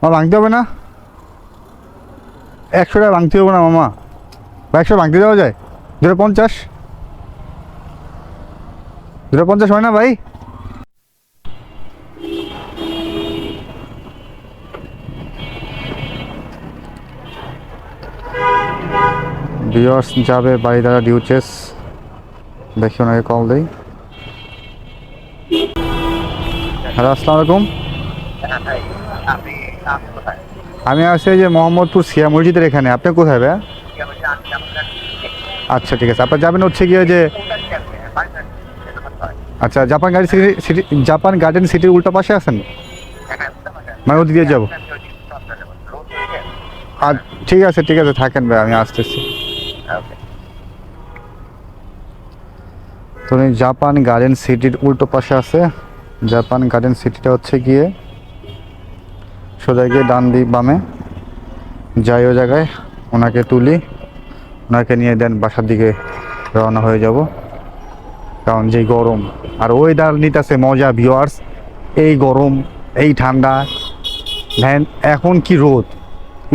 মামা ভাঙতে হবে না? একশো টাকা ভাঙতে হবে না মামা। বা একশো ভাঙতে দেওয়া যায়? দুটো পঞ্চাশ? দুটো পঞ্চাশ হয় না ভাই? ভিওর্স যাবে, বাড়ি দ্বারা ডিউচেস দেখি ওনাকে কল দেই। হ্যালো, আসসালামু আলাইকুম। কোথায় আমি আছি যে মোহাম্মদপুর সিয়া মসজিদের এখানে। আপনি কোথায় ভাই আচ্ছা ঠিক আছে। আপনার যাবেন হচ্ছে গিয়ে যে আচ্ছা Japan garden city city Japan garden সিটির উল্টো পাশে আছেন? মানে ওদিক যাব। ঠিক আছে ঠিক আছে, থাকেন ভাই আমি আসতেছি। তো জাপান গার্ডেন সিটির উল্টো পাশে আছে। জাপান গার্ডেন সিটিটা হচ্ছে গিয়ে সোজা গিয়ে ডান দিক বামে। যাই ও জায়গায়, ওনাকে তুলি। ওনাকে নিয়ে দেন বাসার দিকে রওনা হয়ে যাব। কারণ যে গরম, আর ওয়েদার নিতেছে মজা ভিওয়ার্স এই গরম, এই ঠান্ডা। ভ্যান এখন কি রোদ?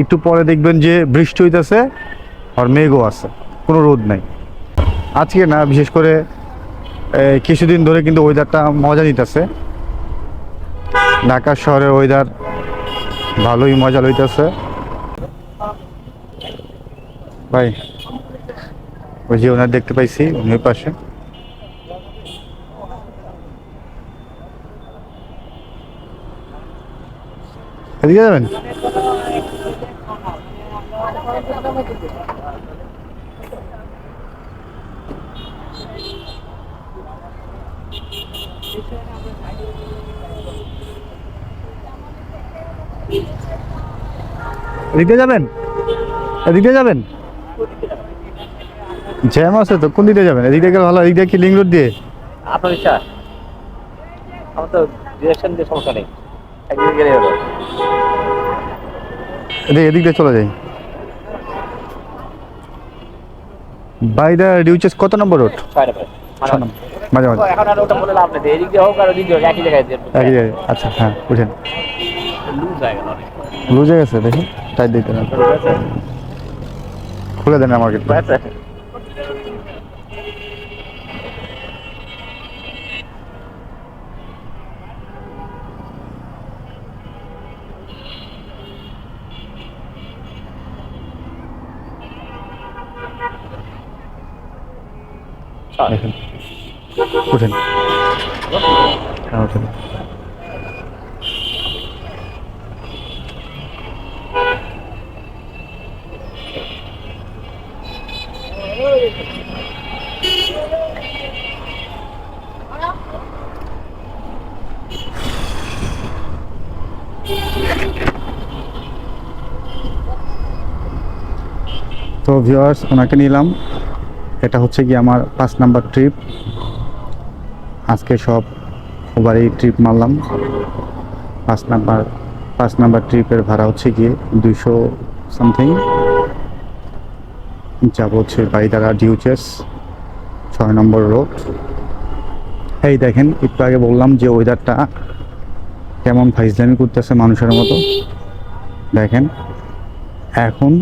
একটু পরে দেখবেন যে বৃষ্টি হইতেছে আর মেঘও আছে, কোনো রোদ নাই। আজকে না, বিশেষ করে কিছুদিন ধরে কিন্তু ওয়েদারটা মজা নিতেছে। ঢাকা শহরের ওয়েদার ভালোই মজা লইতেছে। ভাই, ওই যে ওনার দেখতে পাইছি উনি ওই পাশে। এদিকে যাবেন? এদিক দিয়ে যাবেন? এদিক যাবেন? জ্যাম আছে তো কোন দিক যাবেন? এদিক গেলে ভালো এদিক দিয়ে কি লিঙ্ক রোড দিয়ে? আপনার ইচ্ছা। আমার তো ডিরেকশন দিয়ে সমস্যা নেই। একদিকে গেলে হলো এদিক দিয়ে চলে যাই। বাই দ্য ডিউচেস কত নম্বর রোড? মাঝে মাঝে। এখন আর ওটা বলে লাভ নেই। এদিক দিয়ে হোক আর ওদিক দিয়ে একই জায়গায় একই জায়গায়। আচ্ছা হ্যাঁ উঠেন লুজ গেছে দেখি। টাইট দিতে না খুলে দেন আমাকে। আচ্ছা। উঠেন। হ্যাঁ উঠেন। তো ভিউয়ার্স ওনাকে নিলাম। এটা হচ্ছে কি আমার পাঁচ নাম্বার ট্রিপ আজকে সব ওবারই ট্রিপ মারলাম। পাঁচ নাম্বার পাঁচ নাম্বার ট্রিপের ভাড়া হচ্ছে গিয়ে দুইশো সামথিং যাব হচ্ছে বাইদারা ডিউচেস ছয় নম্বর রোড এই দেখেন, একটু আগে বললাম যে ওয়েদারটা কেমন ফাইজলামি করতেছে মানুষের মতো। দেখেন, এখন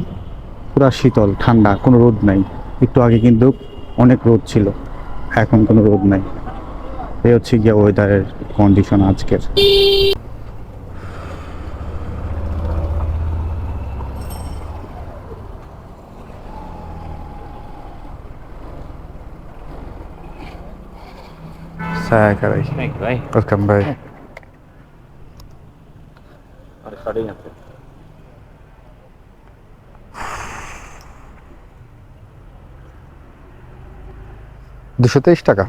পুরা শীতল ঠান্ডা কোনো রোদ নাই। একটু আগে কিন্তু অনেক রোদ ছিল এখন কোনো রোদ নাই। এই হচ্ছে গিয়ে ওয়েদারের কন্ডিশন আজকের। Saya ভাই ওয়েলকাম ভাই দুশো তেইশ টাকা।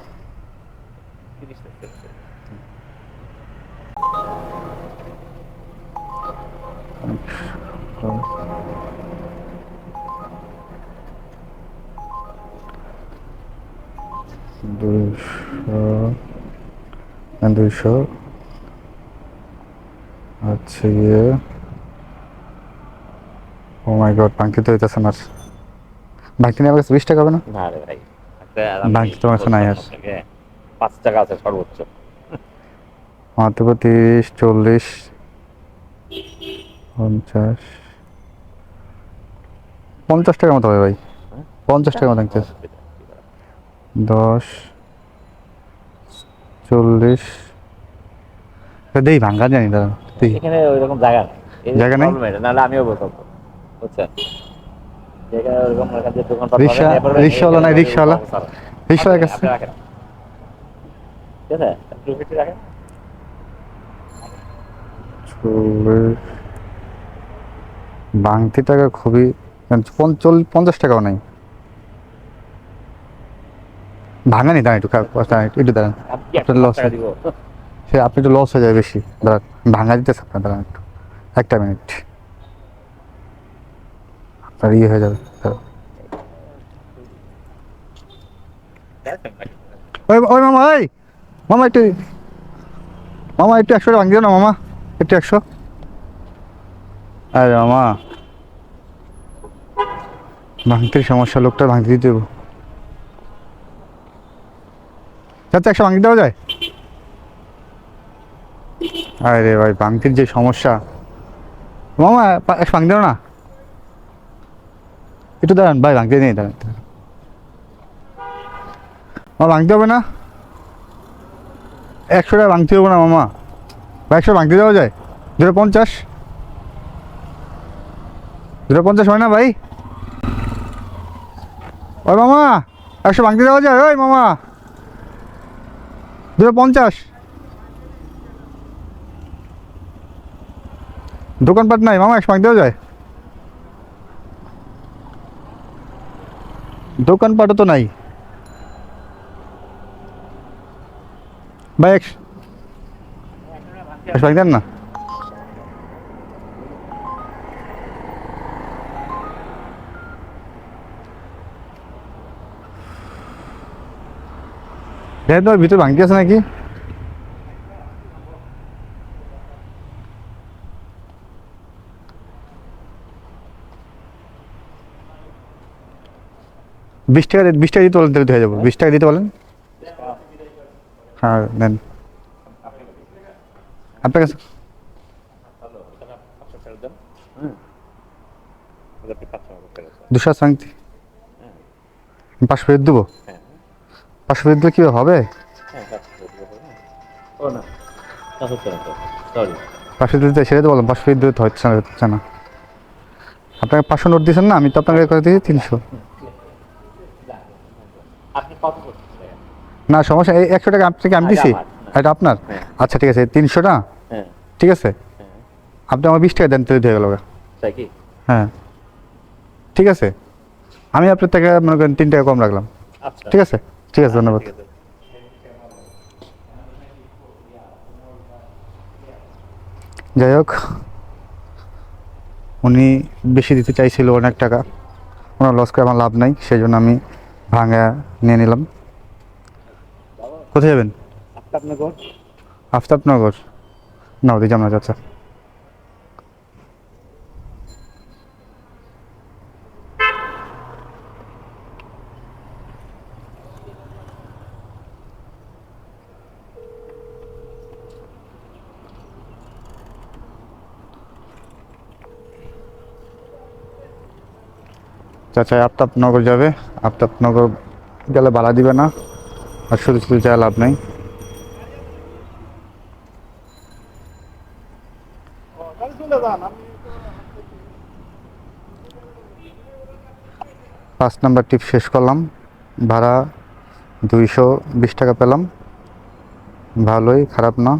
দুশো দুইশো আচ্ছা গিয়ে ও মাই গড বাঙ্কি তো হইতেছে আমার। বাঙ্কি নিয়ে আমার কাছে বিশ টাকা হবে না? ভাই। বাকি তোমার কাছে নাই পাঁচ টাকা আছে সর্বোচ্চ। মাত্র তিরিশ চল্লিশ পঞ্চাশ। পঞ্চাশ টাকার মতো হবে ভাই। পঞ্চাশ টাকার মতো দেখতেছে দশ চল্লিশ। দেই ভাঙ্গা জানি দাদা এখানে ওইরকম জায়গা নেই। জায়গা নেই? নাহলে আমিও বলতাম। বুঝছেন? যেখানে এখান পাবেন, নাই, কাছে? রাখেন। ঠিক আছে টু ফিফটি রাখেন বাংতি টাকা খুবই পঞ্চাশ টাকাও নাই। ভাঙানি দাঁড়ান একটু একটু দাঁড়ান। আপনার হয়। দিব? সে আপনি একটু লস হয়ে যাবে বেশি। দাঁড়ান ভাঙা দিতেছে আপনার দাঁড়ান একটু। একটা মিনিট আপনার ইয়ে হয়ে যাবে। নাকি? ওই ওই মামা ওই মামা একটু মামা একটু একশো ভাঙ দিও না মামা। একটু একশো। আরে মামা। ভাঙতির সমস্যা লোকটা ভাঙতে দিতে দেবো। চাচা একশো ভাঙতে দেওয়া যায়। আরে ভাই ভাঙতির যে সমস্যা। মামা একশো ভাঙ দিও না। একটু দাঁড়ান, ভাই ভাঙতে নেই দাঁড়ান। মামা ভাঙতে হবে না? একশো টাকা ভাঙতে হবে না, মামা। বা একশো ভাঙতে দেওয়া যায়? দুটো পঞ্চাশ? দুটো পঞ্চাশ হয় না, ভাই? ওই মামা, একশো ভাঙতে দেওয়া যায়, ওই মামা। দুটো পঞ্চাশ? দোকানপাট নাই, মামা, একশো ভাঙতে দেওয়া যায়? দোকানপাটও তো নাই। ভাই একশো দেন না। ভিতরে ভাঙতি আছে নাকি? বিশ টাকা বিশ টাকা দিতে বলেন তাহলে হয়ে যাব বিশ টাকা দিতে বলেন হ্যাঁ নেন আপনার কাছে দেন। দেন। দুশো ভাঙতি পাঁচশো ফেরত দেবো। পাঁচশো ফেরত দিলে কি হবে পাঁচশো দেবো, দিতে সেটা তো বললাম পাঁচশো ফেরত দিতে হচ্ছে না হচ্ছে না আপনাকে পাঁচশো নোট দিয়েছেন না আমি তো আপনাকে করে দিয়েছি তিনশো আপনি কত করছেন? না সমস্যা এই একশো টাকা আপনাকে আমি দিছি। এটা আপনার? হ্যাঁ। আচ্ছা ঠিক আছে তিনশোটা হ্যাঁ, ঠিক আছে? হ্যাঁ। আপনি আমার বিশ টাকা দেন তৈরি হয়ে গেল হ্যাঁ। ঠিক আছে? আমি আপনার থেকে মনে করেন তিন টাকা কম রাখলাম। আচ্ছা। ঠিক আছে? ঠিক আছে ধন্যবাদ। যাই হোক উনি বেশি দিতে চাইছিল অনেক টাকা। ওনার লস করে আমার লাভ নাই সেই জন্য আমি ভাঙা নিয়ে নিলাম। কোথায় যাবেন? ঘর? আফতাবনগর। না ওদিকে না চাচা চাচা আফতাবনগর যাবে। আফতাবনগর গেলে বালা দিবে না। আর শুধু শুধু যা লাভ নেই। পাঁচ নাম্বার টিপ শেষ করলাম। ভাড়া দুইশো বিশ টাকা পেলাম। ভালোই, খারাপ না।